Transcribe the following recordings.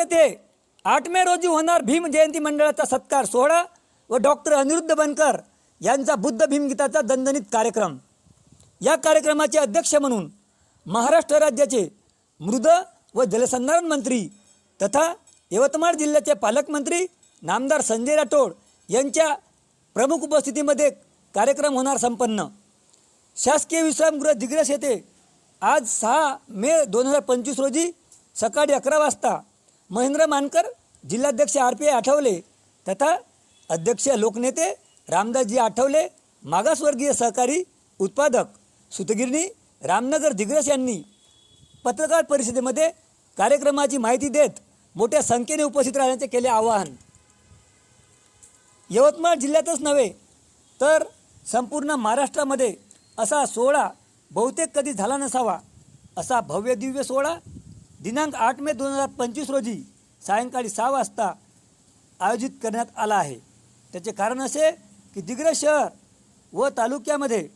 येथे आठ मे रोजी होणार भीम जयंती मंडळाचा सत्कार सोहळा व डॉक्टर अनिरुद्ध बनकर यांचा बुद्ध भीमगीताचा दणदणीत कार्यक्रम. या कार्यक्रमाचे अध्यक्ष म्हणून महाराष्ट्र राज्याचे मृद व जलसंधारण मंत्री तथा यवतमाळ जिल्ह्याचे पालकमंत्री नामदार संजय राठोड यांच्या प्रमुख उपस्थितीमध्ये कार्यक्रम होणार संपन्न. शासकीय विश्रामगृह दिग्रस येथे आज सहा मे दोन हजार पंचवीस रोजी सकाळी अकरा वाजता महेंद्र मानकर जिल्हाध्यक्ष आर पी आठवले तथा अध्यक्ष लोकनेते रामदासजी आठवले मागासवर्गीय सहकारी उत्पादक सुतगिरणी रामनगर दिग्रस यांनी पत्रकार परिषदेमध्ये कार्यक्रमाची माहिती देत मोठ्या संख्येने उपस्थित राहण्याचे केले आवाहन. यवतमाळ जिल्ह्यातच नव्हे तर संपूर्ण महाराष्ट्रामध्ये असा सोहळा बहुतेक कधी झाला नसावा असा भव्य दिव्य सोहळा दिनांक आठ मे दोन हजार पंचवीस रोजी सायंकाळी सहा वाजता आयोजित करण्यात आला आहे. त्याचे कारण असे की दिग्रज शहर व तालुक्यामध्ये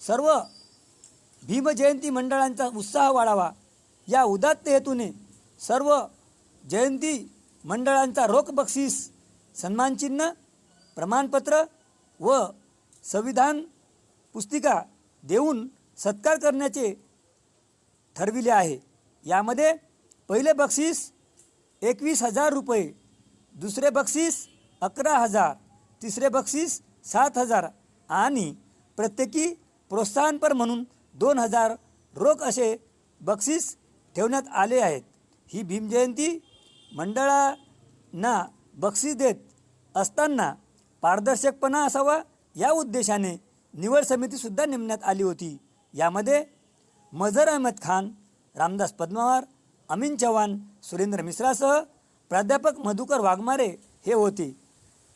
सर्व भीमजयंती मंडळांचा उत्साह वाढावा या उदात्त हेतूने सर्व जयंती मंडळांचा रोख बक्षीस सन्मानचिन्ह प्रमाणपत्र व संविधान पुस्तिका देऊन सत्कार करण्याचे ठरविले आहे. यामध्ये पहिले बक्षीस एकवीस हजार रुपये दुसरे बक्षीस अकरा हजार तिसरे बक्षीस सात हजार आणि प्रत्येकी प्रोत्साहनपर म्हणून दोन हजार रोख असे बक्षीस ठेवण्यात आले आहेत. ही भीमजयंती मंडळांना बक्षीस देत असताना पारदर्शकपणा असावा या उद्देशाने निवड समितीसुद्धा नेमण्यात आली होती. यामध्ये मझर अहमद खान रामदास पद्मावार अमीन चव्हाण सुरेंद्र मिश्रासह प्राध्यापक मधुकर वाघमारे हे होते.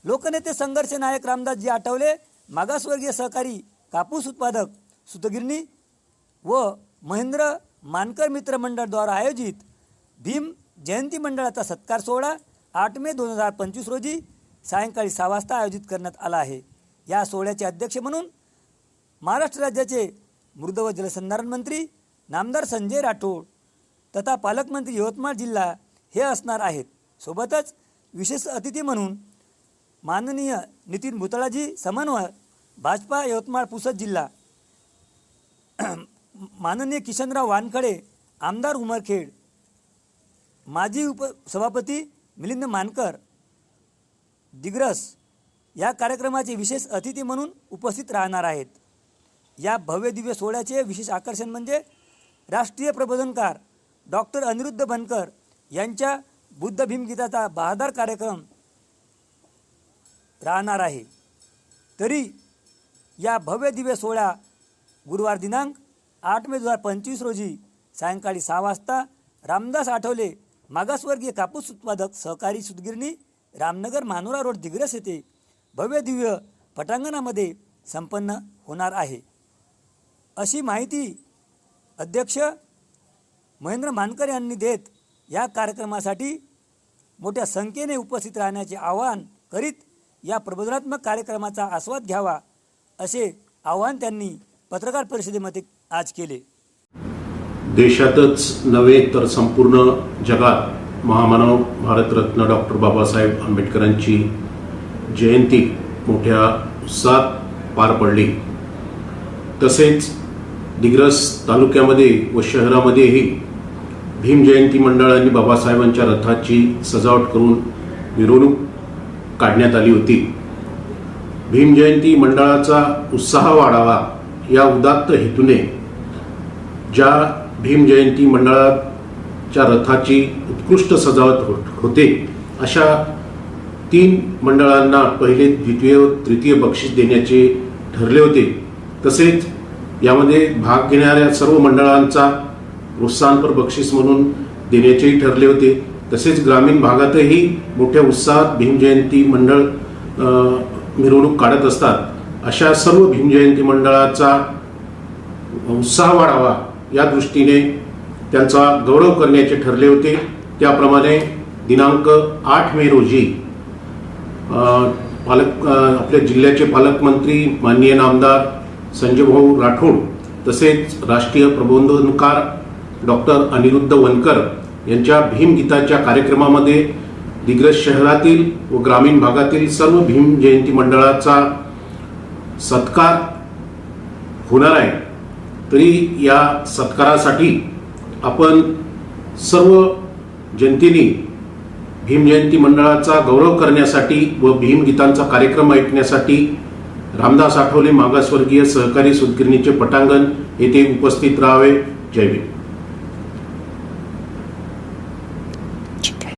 लोकनेते संघर्ष नायक रामदासजी आठवले मागासवर्गीय सहकारी कापूस उत्पादक सुतगिरणी व महेंद्र मानकर मित्र मंडळद्वारा आयोजित भीम जयंती मंडळाचा सत्कार सोहळा आठ मे दोन हजार पंचवीस रोजी सायंकाळी सहा वाजता आयोजित करण्यात आला आहे. या सोहळ्याचे अध्यक्ष म्हणून महाराष्ट्र राज्याचे मृद व जलसंधारण मंत्री नामदार संजय राठोड तथा पालकमंत्री यवतमाळ जिल्हा हे असणार आहेत. सोबतच विशेष अतिथी म्हणून माननीय नितीन भुतळाजी समन्वय भाजपा यवतमाळ पुसद जिल्हा. माननीय किशनराव वानखडे आमदार उमरखेड. माजी उपसभापती मिलिंद मानकर दिग्रस या कार्यक्रमाचे विशेष अतिथी म्हणून उपस्थित राहणार आहेत. या भव्य दिव्य सोहळ्याचे विशेष आकर्षण म्हणजे राष्ट्रीय प्रबोधनकार डॉक्टर अनिरुद्ध बनकर यांच्या बुद्ध भीमगीताचा बहादार कार्यक्रम राहणार आहे. तरी या भव्य दिव्य सोहळा गुरुवार दिनांक आठ मे दोन हजार पंचवीस रोजी सायंकाळी सहा वाजता रामदास आठवले मागासवर्गीय कापूस उत्पादक सहकारी सुतगिरणी रामनगर मानोरा रोड दिग्रस येथे भव्य दिव्य पटांगणामध्ये संपन्न होणार आहे. अशी माहिती अध्यक्ष महेंद्र मानकर यांनी देत या कार्यक्रमासाठी मोठ्या संख्येने उपस्थित राहण्याचे आवाहन करीत या प्रबोधनात्मक कार्यक्रमाचा आस्वाद घ्यावा असे आवाहन त्यांनी पत्रकार परिषदेमध्ये आज केले. देशातच नव्हे तर संपूर्ण जगात महामानव भारतरत्न डॉक्टर बाबासाहेब आंबेडकरांची जयंती मोठ्या उत्साहात पार पडली. तसेच दिग्रस तालुक्यामध्ये व शहरामध्येही भीम जयंती मंडळांनी बाबासाहेबांच्या रथाची सजावट करून मिरवणूक काढण्यात आली होती. भीम जयंती मंडळाचा उत्साह वाढावा या उदात्त हेतूने ज्या भीम जयंती मंडळाच्या रथाची उत्कृष्ट सजावट हो- होते अशा तीन मंडळांना पहिले द्वितीय तृतीय बक्षीस देण्याचे ठरले होते. तसेच यामध्ये भाग घेणाऱ्या सर्व मंडळांचा प्रोत्साहनपर बक्षीस म्हणून देण्याचेही ठरले होते. तसेच ग्रामीण भागातही मोठ्या उत्साहात भीमजयंती मंडळ मिरवणूक काढत असतात. अशा सर्व भीमजयंती मंडळाचा उत्साह वाढावा या दृष्टीने त्यांचा गौरव करण्याचे ठरले होते. त्याप्रमाणे दिनांक आठ मे रोजी पालक आपल्या जिल्ह्याचे पालकमंत्री माननीय नामदार संजयभाऊ राठोड तसेच राष्ट्रीय प्रबोधनकार डॉक्टर अनिरुद्ध वनकर यांच्या भीमगीताच्या कार्यक्रमामध्ये दिग्रज शहरातील व ग्रामीण भागातील सर्व भीम जयंती मंडळाचा सत्कार होणार आहे. तरी या सत्कारासाठी आपण सर्व जनतेने भीम जयंती मंडळाचा गौरव करण्यासाठी व भीमगीतांचा कार्यक्रम ऐकण्यासाठी रामदास आठवले मागासवर्गीय सहकारी सुदगिरणीचे पटांगण येथे उपस्थित राहावे. जय भीम.